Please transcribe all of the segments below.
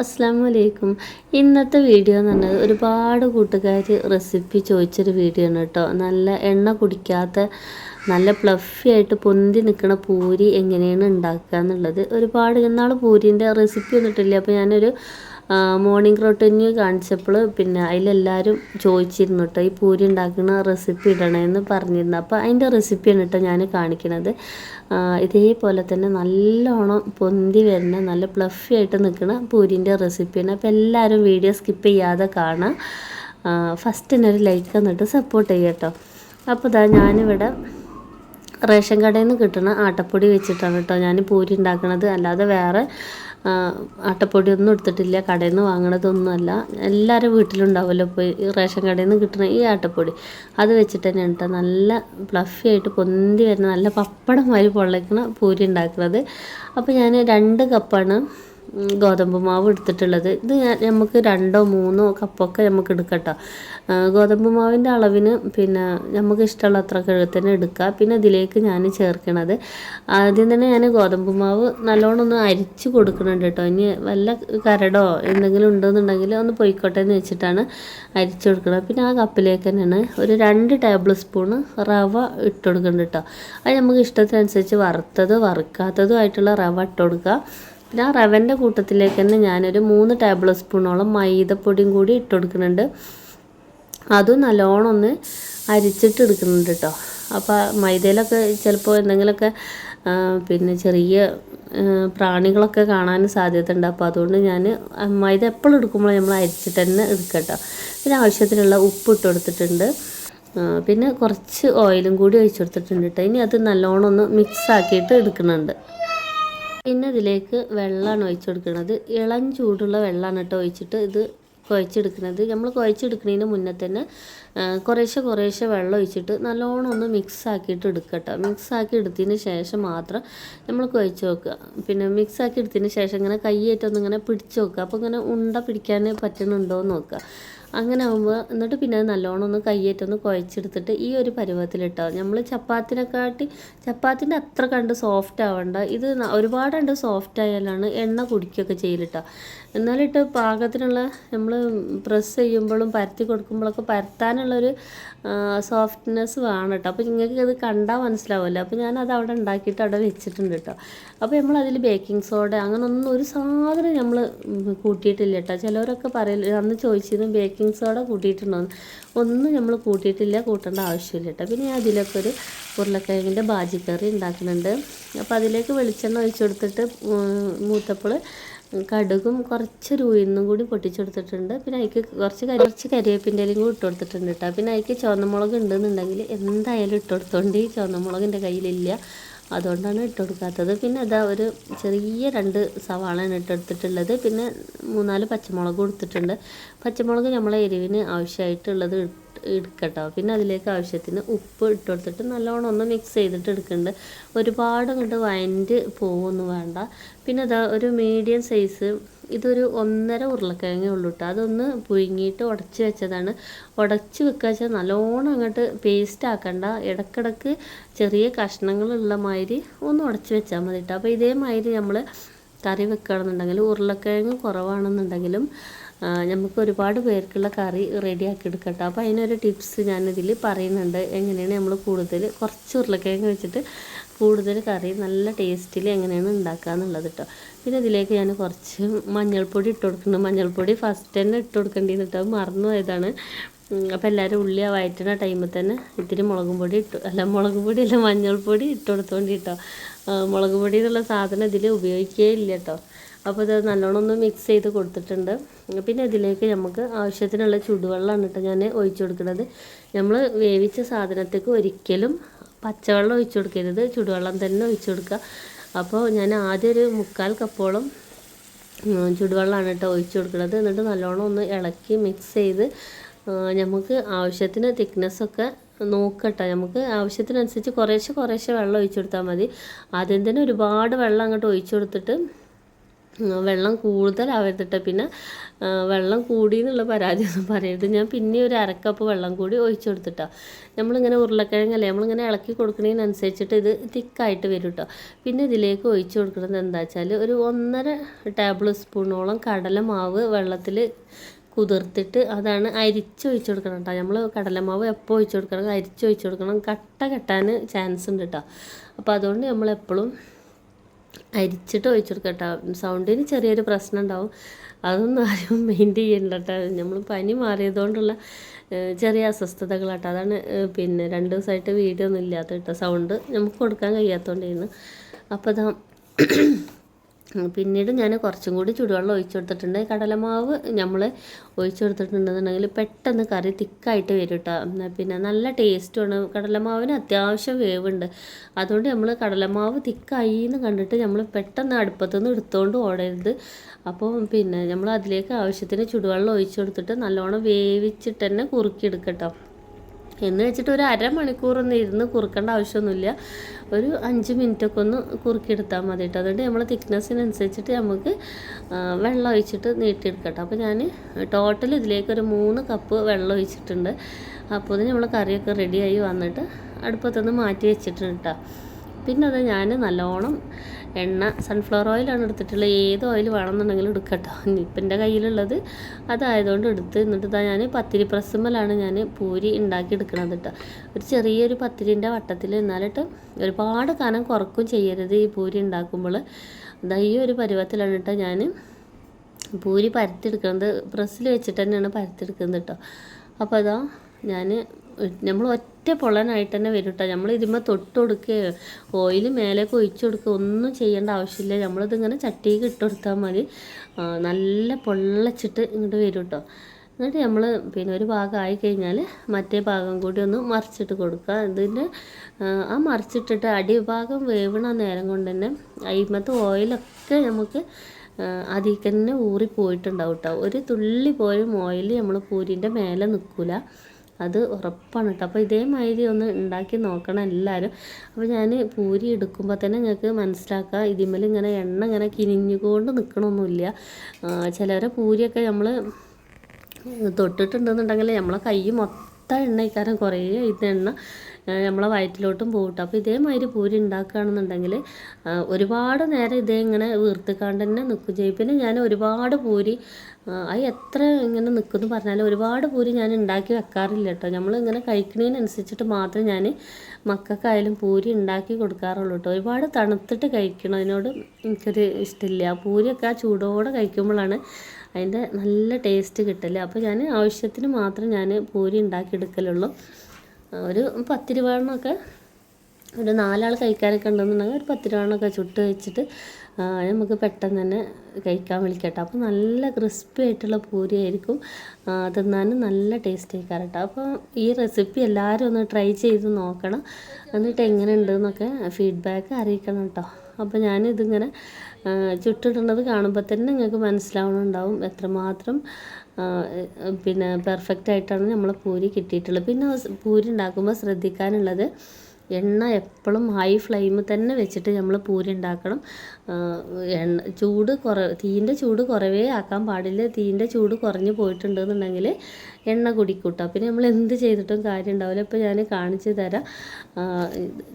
അസ്സാം വലൈക്കും ഇന്നത്തെ വീഡിയോ എന്ന് പറഞ്ഞത് ഒരുപാട് കൂട്ടുകാർ റെസിപ്പി ചോദിച്ചൊരു വീഡിയോ ആണ് കേട്ടോ. നല്ല എണ്ണ കുടിക്കാത്ത നല്ല പ്ലഫി ആയിട്ട് പൊന്തി നിൽക്കുന്ന പൂരി എങ്ങനെയാണ് ഉണ്ടാക്കുക എന്നുള്ളത്. ഒരുപാട് ഇന്നാൾ പൂരിന്റെ റെസിപ്പി വന്നിട്ടില്ല? അപ്പോൾ ഞാനൊരു മോർണിംഗ് റൊട്ടീന് കാണിച്ചപ്പോൾ പിന്നെ അതിലെല്ലാവരും ചോദിച്ചിരുന്നു കേട്ടോ ഈ പൂരി ഉണ്ടാക്കുന്ന റെസിപ്പി ഇടണമെന്ന് പറഞ്ഞിരുന്നു. അപ്പോൾ അതിന്റെ റെസിപ്പിയാണ് കേട്ടോ ഞാൻ കാണിക്കുന്നത് ഇതേപോലെ തന്നെ നല്ലോണം പൊന്തി വരുന്ന നല്ല പ്ലഫി ആയിട്ട് നിൽക്കുന്ന പൂരിന്റെ റെസിപ്പിയാണ് അപ്പോൾ എല്ലാവരും വീഡിയോ സ്കിപ്പ് ചെയ്യാതെ കാണാം. ഫസ്റ്റ് തന്നെ ഒരു ലൈക്ക് എന്നിട്ട് സപ്പോർട്ട് ചെയ്യാം കേട്ടോ അപ്പോൾ ഇതാ ഞാനിവിടെ റേഷൻ കടയിൽ നിന്ന് കിട്ടുന്ന ആട്ടപ്പൊടി വെച്ചിട്ടാണ് കേട്ടോ ഞാൻ പൂരി ഉണ്ടാക്കുന്നത് അല്ലാതെ വേറെ ആട്ടപ്പൊടി ഒന്നും എടുത്തിട്ടില്ല. കടയിൽ നിന്ന് വാങ്ങണതൊന്നുമല്ല. എല്ലാവരും വീട്ടിലുണ്ടാവുമല്ലോ ഇപ്പോൾ ഈ റേഷൻ കടയിൽ നിന്ന് കിട്ടുന്ന ഈ ആട്ടപ്പൊടി. അത് വെച്ചിട്ട് തന്നെ കേട്ടോ നല്ല ഫ്ലഫി ആയിട്ട് പൊന്തി വരുന്ന നല്ല പപ്പടം മാതിരി പൊള്ളയ്ക്കണ പൂരി ഉണ്ടാക്കുന്നത്. അപ്പോൾ ഞാൻ രണ്ട് കപ്പാണ് ഗോതമ്പ് മാവ് എടുത്തിട്ടുള്ളത്. ഇത് നമുക്ക് രണ്ടോ മൂന്നോ കപ്പൊക്കെ നമുക്ക് എടുക്കട്ടോ. ഗോതമ്പ് മാവിന്റെ അളവിന് പിന്നെ നമുക്ക് ഇഷ്ടമുള്ള അത്ര തന്നെ എടുക്കുക പിന്നെ ഇതിലേക്ക് ഞാൻ ചേർക്കണത്. ആദ്യം തന്നെ ഞാൻ ഗോതമ്പ് മാവ് നല്ലോണം ഒന്ന് അരിച്ച് കൊടുക്കുന്നുണ്ട് കേട്ടോ ഇനി വല്ല കരടോ എന്തെങ്കിലും ഉണ്ടെന്നുണ്ടെങ്കിൽ ഒന്ന് പൊയ്ക്കോട്ടെ എന്ന് വെച്ചിട്ടാണ് അരിച്ചു കൊടുക്കുന്നത് പിന്നെ ആ കപ്പിലേക്ക് തന്നെയാണ് ഒരു രണ്ട് ടേബിൾ സ്പൂണ് റവ ഇട്ട് കൊടുക്കുന്നുണ്ട് കേട്ടോ അത് നമുക്ക് ഇഷ്ടത്തിനനുസരിച്ച് വറുത്തത് വറുക്കാത്തതും ആയിട്ടുള്ള റവ ഇട്ട് കൊടുക്കുക പിന്നെ ആ റവന്റെ കൂട്ടത്തിലേക്ക് തന്നെ ഞാനൊരു മൂന്ന് ടേബിൾ സ്പൂണോളം മൈദപ്പൊടിയും കൂടി ഇട്ട് കൊടുക്കുന്നുണ്ട്. അതും നല്ലോണം ഒന്ന് അരിച്ചിട്ട് എടുക്കുന്നുണ്ട് കേട്ടോ അപ്പോൾ മൈദയിലൊക്കെ ചിലപ്പോൾ എന്തെങ്കിലുമൊക്കെ പിന്നെ ചെറിയ പ്രാണികളൊക്കെ കാണാൻ സാധ്യത ഉണ്ട് അപ്പോൾ അതുകൊണ്ട് ഞാൻ മൈദ എപ്പോഴും എടുക്കുമ്പോൾ നമ്മൾ അരിച്ചിട്ട് തന്നെ എടുക്കട്ടോ പിന്നെ ആവശ്യത്തിനുള്ള ഉപ്പ് ഇട്ട് കൊടുത്തിട്ടുണ്ട്. പിന്നെ കുറച്ച് ഓയിലും കൂടി ഒഴിച്ചു കൊടുത്തിട്ടുണ്ട് കേട്ടോ ഇനി അത് നല്ലോണം ഒന്ന് മിക്സ് ആക്കിയിട്ട് എടുക്കുന്നുണ്ട്. പിന്നെ ഇതിലേക്ക് വെള്ളമാണ് ഒഴിച്ചു കൊടുക്കുന്നത് ഇളം ചൂടുള്ള വെള്ളമാണ് കേട്ടോ ഒഴിച്ചിട്ട് ഇത് കുഴച്ചെടുക്കുന്നത്. നമ്മൾ കുഴച്ചെടുക്കുന്നതിന് മുന്നേ തന്നെ കുറേശ്ശെ കുറേശ്ശെ വെള്ളം ഒഴിച്ചിട്ട് നല്ലോണം ഒന്ന് മിക്സ് ആക്കിയിട്ട് എടുക്കട്ടോ മിക്സ് ആക്കി എടുത്തതിന് ശേഷം മാത്രം നമ്മൾ കുഴച്ച് വെക്കുക പിന്നെ മിക്സ് ആക്കി എടുത്തതിന് ശേഷം ഇങ്ങനെ കൈയേറ്റൊന്നിങ്ങനെ പിടിച്ച് വെക്കുക അപ്പോൾ ഇങ്ങനെ ഉണ്ട പിടിക്കാൻ പറ്റുന്നുണ്ടോ എന്ന് നോക്കുക. അങ്ങനെ ആകുമ്പോൾ എന്നിട്ട് പിന്നെ നല്ലോണം ഒന്ന് കയ്യേറ്റൊന്ന് കുഴച്ചെടുത്തിട്ട് ഈ ഒരു പരുവത്തിലിട്ടോ. നമ്മൾ ചപ്പാത്തിനെക്കാട്ടി ചപ്പാത്തിന്റെ അത്ര കണ്ട് സോഫ്റ്റ് ആവണ്ട. ഇത് ഒരുപാടുണ്ട് സോഫ്റ്റ് ആയാലാണ് എണ്ണ കുടിക്കുകയൊക്കെ ചെയ്യലിട്ടോ. എന്നാലിട്ട് പാകത്തിനുള്ള നമ്മൾ പ്രസ് ചെയ്യുമ്പോഴും പരത്തി കൊടുക്കുമ്പോഴൊക്കെ പരത്താനുള്ളൊരു സോഫ്റ്റ്നെസ് വേണം കേട്ടോ അപ്പോൾ നിങ്ങൾക്ക് അത് കണ്ടാൽ മനസ്സിലാവുമല്ലോ അപ്പോൾ ഞാനത് അത് അവിടെ ഉണ്ടാക്കിയിട്ട് അവിടെ വെച്ചിട്ടുണ്ട് കേട്ടോ അപ്പോൾ നമ്മൾ അതിൽ ബേക്കിംഗ് സോഡ അങ്ങനെ ഒന്നും ഒരു സാധനം നമ്മൾ കൂട്ടിയിട്ടില്ല കേട്ടോ ചിലവരൊക്കെ പറയില്ല അന്ന് ചോദിച്ചിരുന്നു ബേക്കിംഗ് സോഡ കൂട്ടിയിട്ടുണ്ടോ ഒന്നും നമ്മൾ കൂട്ടിയിട്ടില്ല കൂട്ടേണ്ട ആവശ്യമില്ല കേട്ടോ. പിന്നെ ഞാൻ അതിലൊക്കെ ഒരു ഉരുളക്കിഴങ്ങിന്റെ ബാജിക്കറി ഉണ്ടാക്കുന്നുണ്ട്. അപ്പോൾ അതിലേക്ക് വെളിച്ചെണ്ണ ഒഴിച്ചു കൊടുത്തിട്ട് മൂത്തപ്പോൾ കടുകും കുറച്ച് ഉയർന്നും കൂടി പൊട്ടിച്ചെടുത്തിട്ടുണ്ട് പിന്നെ അതിക്ക് കുറച്ച് കരി കുറച്ച് കരിവേപ്പിന്റെ ഇലയും കൂടി ഇട്ട് കൊടുത്തിട്ടുണ്ട് കേട്ടോ. പിന്നെ അതിക്ക് ചുവന്നമുളക് ഉണ്ടെന്നുണ്ടെങ്കിൽ എന്തായാലും ഇട്ട് കൊടുത്തോണ്ട് ഈ കയ്യിലില്ല. അതുകൊണ്ടാണ് ഇട്ടുകൊടുക്കാത്തത്. പിന്നെ അതാ ഒരു ചെറിയ രണ്ട് സവാളയാണ് ഇട്ടെടുത്തിട്ടുള്ളത്. പിന്നെ മൂന്നാൽ പച്ചമുളക് കൊടുത്തിട്ടുണ്ട്. പച്ചമുളക് നമ്മളെ എരിവിന് ആവശ്യമായിട്ടുള്ളത് എടുക്കട്ടോ. പിന്നെ അതിലേക്ക് ആവശ്യത്തിന് ഉപ്പ് ഇട്ട് കൊടുത്തിട്ട് നല്ലോണം ഒന്ന് മിക്സ് ചെയ്തിട്ട് എടുക്കുന്നുണ്ട്. ഒരുപാട് അങ്ങോട്ട് വയന്റ് പോകുമൊന്നും വേണ്ട. പിന്നെ അതാ ഒരു മീഡിയം സൈസ് ഇതൊരു ഒന്നര ഉരുളക്കിഴങ്ങേ ഉള്ളൂ കേട്ടോ അതൊന്ന് പുഴുങ്ങിയിട്ട് ഉടച്ച് വെച്ചതാണ്. ഉടച്ച് വെക്കുക വെച്ചാൽ നല്ലോണം അങ്ങോട്ട് പേസ്റ്റ് ആക്കണ്ട. ഇടക്കിടക്ക് ചെറിയ കഷ്ണങ്ങളുള്ള മാതിരി ഒന്ന് ഉടച്ച് വെച്ചാൽ മതി കേട്ടോ അപ്പോൾ ഇതേമാതിരി നമ്മൾ കറി വെക്കുകയാണെന്നുണ്ടെങ്കിൽ ഉരുളക്കിഴങ്ങ് കുറവാണെന്നുണ്ടെങ്കിലും നമുക്ക് ഒരുപാട് പേർക്കുള്ള കറി റെഡിയാക്കി എടുക്കട്ടോ. അപ്പോൾ അതിനൊരു ടിപ്സ് ഞാനിതിൽ പറയുന്നുണ്ട്. എങ്ങനെയാണ് നമ്മൾ കൂടുതൽ കുറച്ച് ഉരുളക്കിഴങ്ങ് വെച്ചിട്ട് കൂടുതൽ കറി നല്ല ടേസ്റ്റിൽ എങ്ങനെയാണ് ഉണ്ടാക്കുക എന്നുള്ളത് കേട്ടോ പിന്നെ ഇതിലേക്ക് ഞാൻ കുറച്ച് മഞ്ഞൾപ്പൊടി ഇട്ട് കൊടുക്കുന്നു മഞ്ഞൾപ്പൊടി ഫസ്റ്റ് തന്നെ ഇട്ട് കൊടുക്കേണ്ടി കേട്ടോ മറന്നു പോയതാണ് അപ്പോൾ എല്ലാവരും ഉള്ളി വയറ്റുന്ന ടൈമിൽ തന്നെ ഇത്തിരി മുളകും പൊടി ഇട്ടു. അല്ല മുളക് പൊടി അല്ല മഞ്ഞൾപ്പൊടി ഇട്ട് കൊടുത്തോണ്ട് കേട്ടോ മുളക് പൊടി എന്നുള്ള സാധനം ഇതിൽ ഉപയോഗിക്കുകയില്ല കേട്ടോ അപ്പോൾ ഇത് നല്ലോണം ഒന്ന് മിക്സ് ചെയ്ത് കൊടുത്തിട്ടുണ്ട്. പിന്നെ ഇതിലേക്ക് നമുക്ക് ആവശ്യത്തിനുള്ള ചൂടുവെള്ളമാണ് കേട്ടോ ഞാൻ ഒഴിച്ചു കൊടുക്കുന്നത് നമ്മൾ വേവിച്ച സാധനത്തേക്ക് ഒരിക്കലും പച്ചവെള്ളം ഒഴിച്ചു കൊടുക്കരുത്. ചുടുവെള്ളം തന്നെ ഒഴിച്ചു കൊടുക്കുക അപ്പോൾ ഞാൻ ആദ്യം ഒരു മുക്കാൽ കപ്പോളം ചുടുവെള്ളമാണ് കേട്ടോ ഒഴിച്ചു കൊടുക്കുന്നത് എന്നിട്ട് നല്ലോണം ഒന്ന് ഇളക്കി മിക്സ് ചെയ്ത് നമുക്ക് ആവശ്യത്തിന് തിക്നെസ്സൊക്കെ നോക്കട്ടെ. നമുക്ക് ആവശ്യത്തിനനുസരിച്ച് കുറേശ്ശെ കുറേശ്ശെ വെള്ളം ഒഴിച്ചു കൊടുത്താൽ മതി. ആദ്യം തന്നെ ഒരുപാട് വെള്ളം അങ്ങോട്ട് ഒഴിച്ചു കൊടുത്തിട്ട് വെള്ളം കൂടുതലാവരുതിട്ട് പിന്നെ വെള്ളം കൂടി എന്നുള്ള പരാതി ഒന്നും പറയരുത്. ഞാൻ പിന്നെ ഒരു അരക്കപ്പ് വെള്ളം കൂടി ഒഴിച്ചു കൊടുത്തിട്ടോ നമ്മളിങ്ങനെ ഉരുളക്കിഴങ്ങല്ലേ നമ്മളിങ്ങനെ ഇളക്കി കൊടുക്കുന്നതിനനുസരിച്ചിട്ട് ഇത് തിക്കായിട്ട് വരും കേട്ടോ പിന്നെ ഇതിലേക്ക് ഒഴിച്ചു കൊടുക്കുന്നത് എന്താ വെച്ചാൽ ഒരു ഒന്നര ടേബിൾ സ്പൂണോളം കടല മാവ് വെള്ളത്തിൽ കുതിർത്തിട്ട് അതാണ് അരിച്ച് ഒഴിച്ചു കൊടുക്കണം കേട്ടോ നമ്മൾ കടലമാവ് എപ്പോൾ ഒഴിച്ചു കൊടുക്കണം അരിച്ച് ഒഴിച്ചു കൊടുക്കണം. കട്ട കെട്ടാൻ ചാൻസ് ഉണ്ട് കേട്ടോ അപ്പോൾ അതുകൊണ്ട് നമ്മൾ എപ്പോഴും അരിച്ചിട്ട് ഒഴിച്ചു കൊടുക്കുക കേട്ടോ സൗണ്ടിന് ചെറിയൊരു പ്രശ്നം ഉണ്ടാവും. അതൊന്നും ആരും മെയിന്റ് ചെയ്യണ്ട കേട്ടോ നമ്മൾ പനി മാറിയതുകൊണ്ടുള്ള ചെറിയ അസ്വസ്ഥതകളാട്ടോ. അതാണ് പിന്നെ രണ്ട് ദിവസമായിട്ട് വീഡിയോ ഒന്നും ഇല്ലാത്ത കേട്ടോ സൗണ്ട് നമുക്ക് കൊടുക്കാൻ കഴിയാത്തതുകൊണ്ടായിരുന്നു അപ്പോൾ ഇതാ പിന്നീട് ഞാൻ കുറച്ചും കൂടി ചൂടുവെള്ളം ഒഴിച്ചു കൊടുത്തിട്ടുണ്ട്. കടലമാവ് നമ്മൾ ഒഴിച്ചു കൊടുത്തിട്ടുണ്ടെന്നുണ്ടെങ്കിൽ പെട്ടെന്ന് കറി തിക്കായിട്ട് വരും കേട്ടോ പിന്നെ നല്ല ടേസ്റ്റുമാണ് കടലമാവിന് അത്യാവശ്യം വേവുണ്ട്. അതുകൊണ്ട് നമ്മൾ കടലമാവ് തിക്കായി എന്ന് കണ്ടിട്ട് നമ്മൾ പെട്ടെന്ന് അടുപ്പത്തു നിന്ന് എടുത്തുകൊണ്ട് ഓടരുത്. അപ്പോൾ പിന്നെ നമ്മൾ അതിലേക്ക് ആവശ്യത്തിന് ചുടുവെള്ളം ഒഴിച്ചു കൊടുത്തിട്ട് നല്ലോണം വേവിച്ചിട്ട് തന്നെ കുറുക്കിയെടുക്കട്ടോ എന്ന് വെച്ചിട്ട് ഒരു അരമണിക്കൂറൊന്നും ഇരുന്ന് കുറുക്കേണ്ട ആവശ്യമൊന്നുമില്ല. ഒരു അഞ്ച് മിനിറ്റൊക്കെ ഒന്ന് കുറുക്കിയെടുത്താൽ മതി കേട്ടോ അതുകൊണ്ട് നമ്മൾ തിക്നെസ്സിനനുസരിച്ചിട്ട് നമുക്ക് വെള്ളം ഒഴിച്ചിട്ട് നീട്ടിയെടുക്കട്ടെ. അപ്പോൾ ഞാൻ ടോട്ടൽ ഇതിലേക്ക് ഒരു മൂന്ന് കപ്പ് വെള്ളം ഒഴിച്ചിട്ടുണ്ട്. അപ്പോൾ ഇതിന് നമ്മൾ കറിയൊക്കെ റെഡിയായി വന്നിട്ട് അടുപ്പത്തുനിന്ന് മാറ്റി വെച്ചിട്ടുണ്ട് കേട്ടോ പിന്നെ അത് ഞാൻ നല്ലോണം എണ്ണ സൺഫ്ലവർ ഓയിലാണ് എടുത്തിട്ടുള്ളത്. ഏത് ഓയിൽ വേണമെന്നുണ്ടെങ്കിലും എടുക്കട്ടോ. ഇപ്പം എന്റെ കയ്യിലുള്ളത് അതായതുകൊണ്ട് എടുത്ത് എന്നിട്ട് ഇതാ ഞാൻ പത്തിരി പ്രസ്സുമ്മലാണ് ഞാൻ പൂരി ഉണ്ടാക്കി എടുക്കണത് കേട്ടോ ഒരു ചെറിയൊരു പത്തിരിന്റെ വട്ടത്തിൽ എന്നാലിട്ട് ഒരുപാട് കനം കുറക്കും ചെയ്യരുത് ഈ പൂരി ഉണ്ടാക്കുമ്പോൾ ഇതാ ഈ ഒരു പരുവത്തിലാണ് കേട്ടോ ഞാൻ പൂരി പരത്തിയെടുക്കുന്നത് പ്രസ്സിൽ വെച്ചിട്ട് തന്നെയാണ് പരത്തിയെടുക്കുന്നത് കേട്ടോ അപ്പോൾ അതാ ഞാൻ നമ്മൾ ഒറ്റ പൊള്ളനായിട്ട് തന്നെ വരും കേട്ടോ നമ്മൾ ഇതിന്മേൽ തൊട്ട് കൊടുക്കുകയോ ഓയിൽ മേലേക്ക് ഒഴിച്ചു കൊടുക്കുക ഒന്നും ചെയ്യേണ്ട ആവശ്യമില്ല. നമ്മളിതിങ്ങനെ ചട്ടിക്ക് ഇട്ട് കൊടുത്താൽ മതി. നല്ല പൊള്ളച്ചിട്ട് ഇങ്ങോട്ട് വരും കേട്ടോ എന്നിട്ട് നമ്മൾ പിന്നെ ഒരു ഭാഗം ആയി കഴിഞ്ഞാൽ മറ്റേ ഭാഗം കൂടി ഒന്ന് മറിച്ചിട്ട് കൊടുക്കുക. ഇതിന്റെ ആ, മറിച്ചിട്ടിട്ട് അടിഭാഗം വേവണ നേരം കൊണ്ട് തന്നെ അയിമത്തെ ഓയിലൊക്കെ നമുക്ക് അതിൽ തന്നെ ഊറി പോയിട്ടുണ്ടാവും കേട്ടോ ഒരു തുള്ളി പോലും ഓയിൽ നമ്മൾ പൂരിന്റെ മേലെ നിൽക്കില്ല അത് ഉറപ്പാണ് കേട്ടോ അപ്പോൾ ഇതേമാതിരി ഒന്ന് ഉണ്ടാക്കി നോക്കണം എല്ലാവരും അപ്പോൾ ഞാൻ പൂരി എടുക്കുമ്പോൾ തന്നെ നിങ്ങൾക്ക് മനസ്സിലാക്കാം. ഇതിന്മേൽ ഇങ്ങനെ എണ്ണ ഇങ്ങനെ കിനിഞ്ഞുകൊണ്ട് നിൽക്കണമൊന്നുമില്ല ചിലരെ പൂരിയൊക്കെ നമ്മൾ തൊട്ടിട്ടുണ്ടെന്നുണ്ടെങ്കിൽ നമ്മളെ കൈ മൊത്തം എണ്ണ ഇക്കാരം കുറേ ഇത് എണ്ണ. നമ്മളെ വയറ്റിലോട്ടും പോകട്ടെ അപ്പോൾ ഇതേമാതിരി പൂരി ഉണ്ടാക്കുകയാണെന്നുണ്ടെങ്കിൽ ഒരുപാട് നേരം ഇതേ ഇങ്ങനെ വീർത്തിക്കാണ്ട് തന്നെ നിൽക്കും ചെയ്യും. പിന്നെ ഞാൻ ഒരുപാട് പൂരി അത് എത്ര ഇങ്ങനെ നിൽക്കുമെന്ന് പറഞ്ഞാലും ഒരുപാട് പൂരി ഞാൻ ഉണ്ടാക്കി വെക്കാറില്ല കേട്ടോ. നമ്മൾ ഇങ്ങനെ കഴിക്കുന്നതിനനുസരിച്ചിട്ട് മാത്രമേ ഞാൻ മക്കൾക്കായാലും പൂരി ഉണ്ടാക്കി കൊടുക്കാറുള്ളൂ കേട്ടോ. ഒരുപാട് തണുത്തിട്ട് കഴിക്കണം. അതിനോട് എനിക്കൊരു ഇഷ്ടമില്ല. പൂരിയൊക്കെ ആ ചൂടോടെ കഴിക്കുമ്പോഴാണ് അതിന്റെ നല്ല ടേസ്റ്റ് കിട്ടൽ. അപ്പോൾ ഞാൻ ആവശ്യത്തിന് മാത്രം ഞാൻ പൂരി ഉണ്ടാക്കിയെടുക്കലുള്ളൂ ആ, ഒരു പത്ത് രൂപണ്ണൊക്കെ ഒരു നാലാൾ കഴിക്കാനൊക്കെ ഉണ്ടെന്നുണ്ടെങ്കിൽ ഒരു പത്ത് രൂപണ്ണൊക്കെ ചുട്ട് വെച്ചിട്ട് നമുക്ക് പെട്ടെന്ന് തന്നെ കഴിക്കാൻ വിളിക്കട്ടെ അപ്പോൾ നല്ല ക്രിസ്പി ആയിട്ടുള്ള പൂരി ആയിരിക്കും. തിന്നാനും നല്ല ടേസ്റ്റ് ആയിക്കാറ് കേട്ടോ. അപ്പോൾ ഈ റെസിപ്പി എല്ലാവരും ഒന്ന് ട്രൈ ചെയ്ത് നോക്കണം. എന്നിട്ട് എങ്ങനെ ഉണ്ടെന്നൊക്കെ ഫീഡ്ബാക്ക് അറിയിക്കണം കേട്ടോ. അപ്പോൾ ഞാനിതിങ്ങനെ ചുട്ടിടുന്നത് കാണുമ്പോൾ തന്നെ നിങ്ങൾക്ക് മനസ്സിലാവണുണ്ടാവും എത്രമാത്രം പിന്നെ പെർഫെക്റ്റ് ആയിട്ടാണ് നമ്മൾ പൂരി കിട്ടിയിട്ടുള്ളത്. പിന്നെ പൂരി ഉണ്ടാക്കുമ്പോൾ ശ്രദ്ധിക്കാനുള്ളത് എണ്ണ എപ്പോഴും ഹൈ ഫ്ലെയിമിൽ തന്നെ വെച്ചിട്ട് നമ്മൾ പൂരി ഉണ്ടാക്കണം. എണ്ണ ചൂട് കുറ തീന്റെ ചൂട് കുറവേ ആക്കാൻ പാടില്ല. തീന്റെ ചൂട് കുറഞ്ഞു പോയിട്ടുണ്ടെന്നുണ്ടെങ്കിൽ എണ്ണ കുടിക്കൂട്ടോ. പിന്നെ നമ്മൾ എന്ത് ചെയ്തിട്ടും കാര്യം ഉണ്ടാവില്ല. ഇപ്പോൾ ഞാൻ കാണിച്ചു തരാം.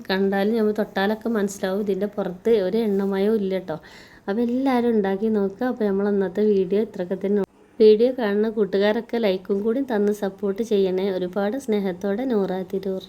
കണ്ടാലും നമ്മൾ തൊട്ടാലൊക്കെ മനസ്സിലാവും. ഇതിന്റെ പുറത്ത് ഒരു എണ്ണമയോ ഇല്ല കേട്ടോ അപ്പോൾ എല്ലാവരും ഉണ്ടാക്കി നോക്കുക അപ്പോൾ നമ്മൾ അന്നത്തെ വീഡിയോ ഇത്രയൊക്കെ തന്നെ വീഡിയോ കാണുന്ന കൂട്ടുകാരൊക്കെ ലൈക്കും കൂടി തന്ന് സപ്പോർട്ട് ചെയ്യണേ. ഒരുപാട് സ്നേഹത്തോടെ നൂറാ തിരൂർ.